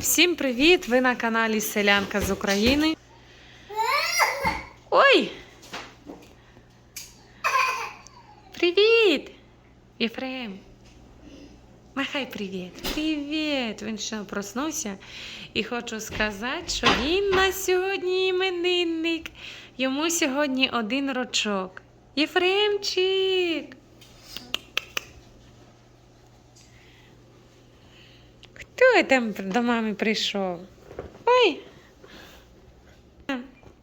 Всім привіт! Ви на каналі Селянка з України. Ой! Привіт! Єфрем! Махай привіт! Привіт! Він ще проснувся і хочу сказати, що він на сьогодні іменинник. Йому сьогодні один рочок. Єфремчик! Хто там до мами прийшов? Ой.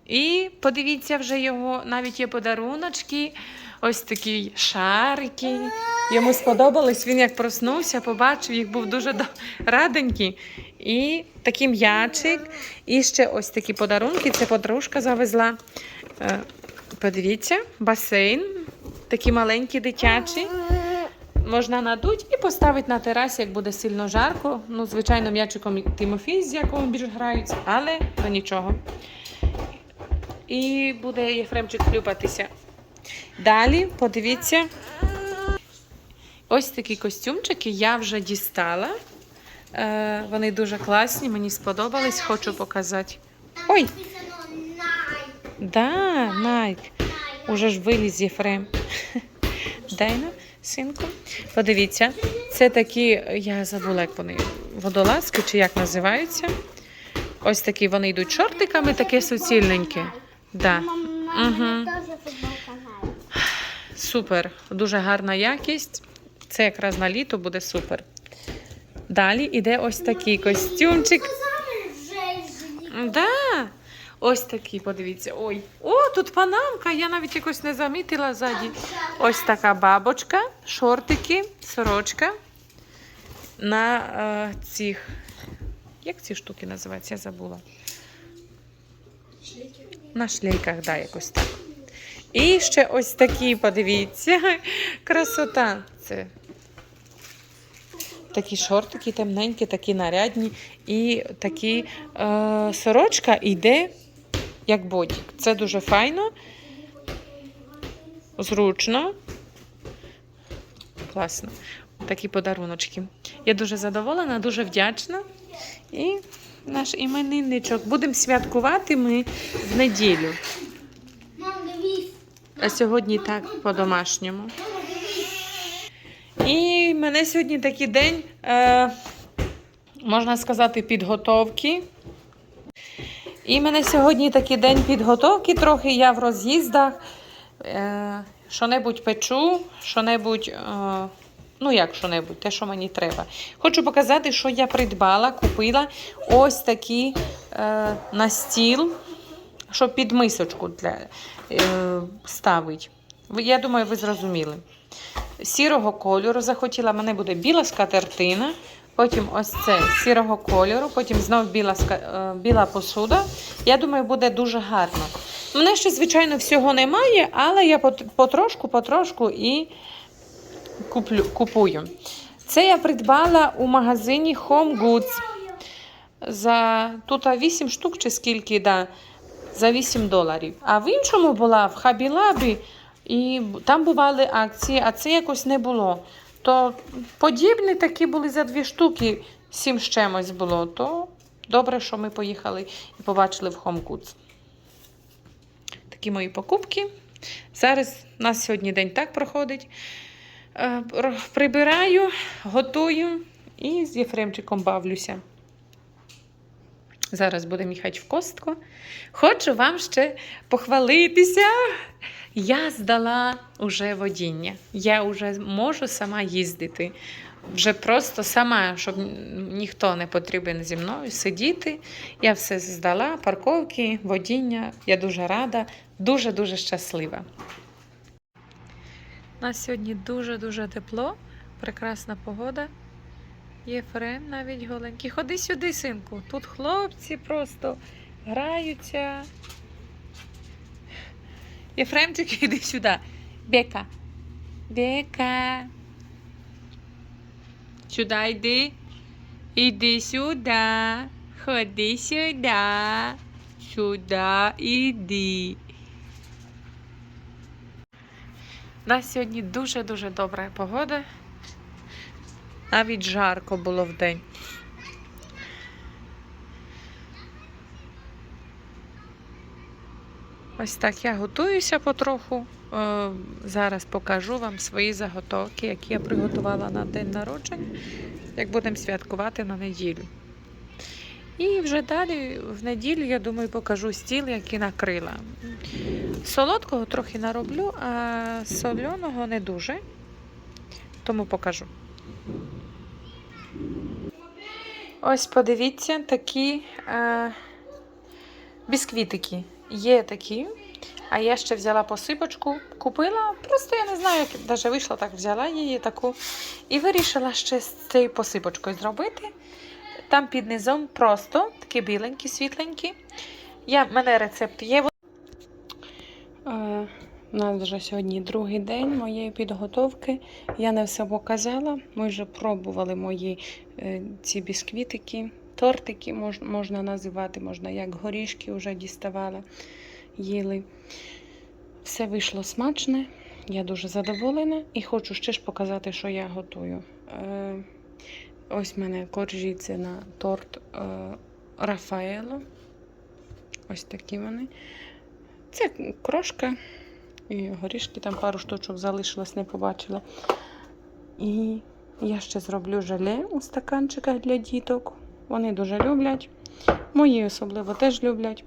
І подивіться вже його, навіть є подаруночки, ось такі шарики. Йому сподобалось, він як проснувся, побачив, їх був дуже раденький. І такий м'ячик, і ще ось такі подарунки. Це подружка завезла. Е, Подивіться, басейн, такий маленький дитячий. Можна надуть і поставити на терасі, як буде сильно жарко. Ну, звичайно, м'ячиком Тимофій, з якого більш грають, але то нічого. І буде Єфремчик хлюпатися. Далі, подивіться, ось такі костюмчики я вже дістала. Е, вони дуже класні, мені сподобались, хочу показати. Ой! Да, Найк. Уже ж виліз Єфрем. Дай на, синку. Подивіться, це такі, я забула, як вони, водолазки чи як називаються. Ось такі вони йдуть шортиками, таке суцільненьке. Да. Теж. Супер, дуже гарна якість. Це якраз на літо буде супер. Далі іде ось такий костюмчик. Да. Ось такий, подивіться. Ой. О, тут панамка, я навіть якось не замітила ззаді. Ось така бабочка, шортики, сорочка на е, цих. Як ці штуки називаються? Я забула. На шлейках, да, якось так. І ще ось такі, подивіться. Красота. Це такі шортики темненькі, такі нарядні. І такі е, сорочка йде як бодік. Це дуже файно, зручно. Класно. Такі подаруночки. Я дуже задоволена, дуже вдячна. І наш іменинничок. Будемо святкувати ми в неділю. А сьогодні так по-домашньому. І мене сьогодні такий день, е, можна сказати, підготовки. І мене сьогодні такий день підготовки, трохи я в роз'їздах. Е, що-небудь печу, що-небудь, е, ну як що-небудь, те, що мені треба. Хочу показати, що я придбала, купила ось такий е, на стіл, щоб під мисочку для, ставить. Я думаю, ви зрозуміли. Сірого кольору захотіла, мене буде біла скатертина, потім ось це сірого кольору, потім знов біла, е, біла посуда. Я думаю, буде дуже гарно. Мене ще, звичайно, всього немає, але я потрошку, потрошку і куплю, купую. Це я придбала у магазині Home Goods. За тут 8 штук чи скільки, да, за 8 доларів. А в іншому була в Хабілабі, і там бували акції, а це якось не було. То подібні такі були за дві штуки, сім з чимось було. То добре, що ми поїхали і побачили в Goods. Такі мої покупки. Зараз у нас сьогодні день так проходить. Е, Прибираю, готую і з Єфремчиком бавлюся. Зараз будемо їхати в костку. Хочу вам ще похвалитися. Я здала уже водіння. Я вже можу сама їздити. Вже просто сама, щоб ніхто не потрібен зі мною сидіти. Я все здала, парковки, водіння. Я дуже рада, дуже-дуже щаслива. У нас сьогодні дуже-дуже тепло, прекрасна погода. Єфрем навіть голенький. Ходи сюди, синку. Тут хлопці просто граються. Єфремчик, іди сюди. Бека. Бека. Сюди йди. Іди сюди. Ходи сюди. Сюди іди. У нас сьогодні дуже-дуже добра погода. Навіть жарко було в день. Ось так я готуюся потроху. Е, зараз покажу вам свої заготовки, які я приготувала на день народження, як будемо святкувати на неділю. І вже далі, в неділю, я думаю, покажу стіл, який накрила. Солодкого трохи нароблю, а соленого не дуже, тому покажу. Ось подивіться такі е, бісквітики. Є такі. А я ще взяла посипочку, купила. Просто я не знаю, як навіть вийшла, так взяла її таку. І вирішила ще з цією посипочкою зробити. Там під низом просто такі біленькі, світленькі. В мене рецепт є. Е, у нас вже сьогодні другий день моєї підготовки. Я не все показала. Ми вже пробували мої е, ці бісквітики, тортики можна називати, можна як горішки вже діставала, їли. Все вийшло смачне. Я дуже задоволена і хочу ще ж показати, що я готую. Е, ось в мене коржі це на торт е, Рафаело. Ось такі вони. Це крошка і горішки, там пару штучок залишилось, не побачила. І я ще зроблю желе у стаканчиках для діток. Вони дуже люблять. Мої особливо теж люблять.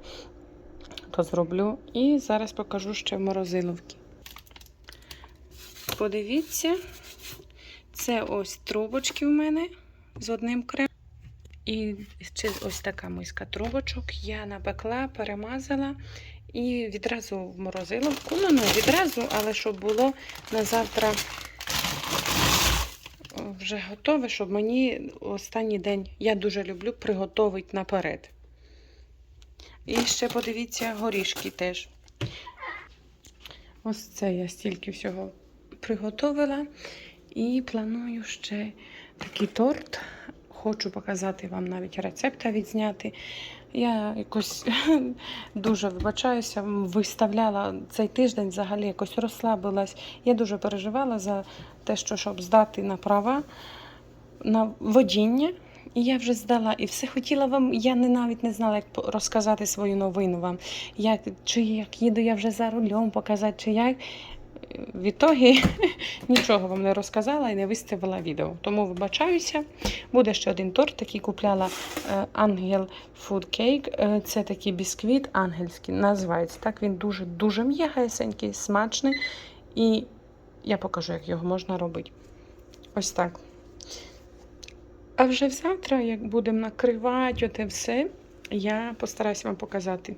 То зроблю. І зараз покажу ще в морозиловці. Подивіться, це ось трубочки в мене з одним кремом. І ось така миска трубочок. Я напекла, перемазала і відразу в морозиловку. Ну, не відразу, але щоб було на завтра вже готове, щоб мені останній день я дуже люблю приготувати наперед. І ще подивіться, горішки теж. Ось це я стільки всього приготувала. І планую ще такий торт. Хочу показати вам навіть рецепта відзняти. Я якось дуже вибачаюся, виставляла цей тиждень, взагалі якось розслабилась. Я дуже переживала за те, що щоб здати на права на водіння. І я вже здала і все хотіла вам. Я не навіть не знала, як розказати свою новину вам. Як, чи як їду я вже за рулем показати, чи як. В ітогі нічого вам не розказала і не виставила відео. Тому вибачаюся. Буде ще один торт, який купляла е, Ангел Food Cake. Е, Це такий бісквіт ангельський, називається. Так він дуже-дуже м'ягесенький, смачний. І я покажу, як його можна робити. Ось так. А вже завтра, як будемо накривати оте все, я постараюся вам показати.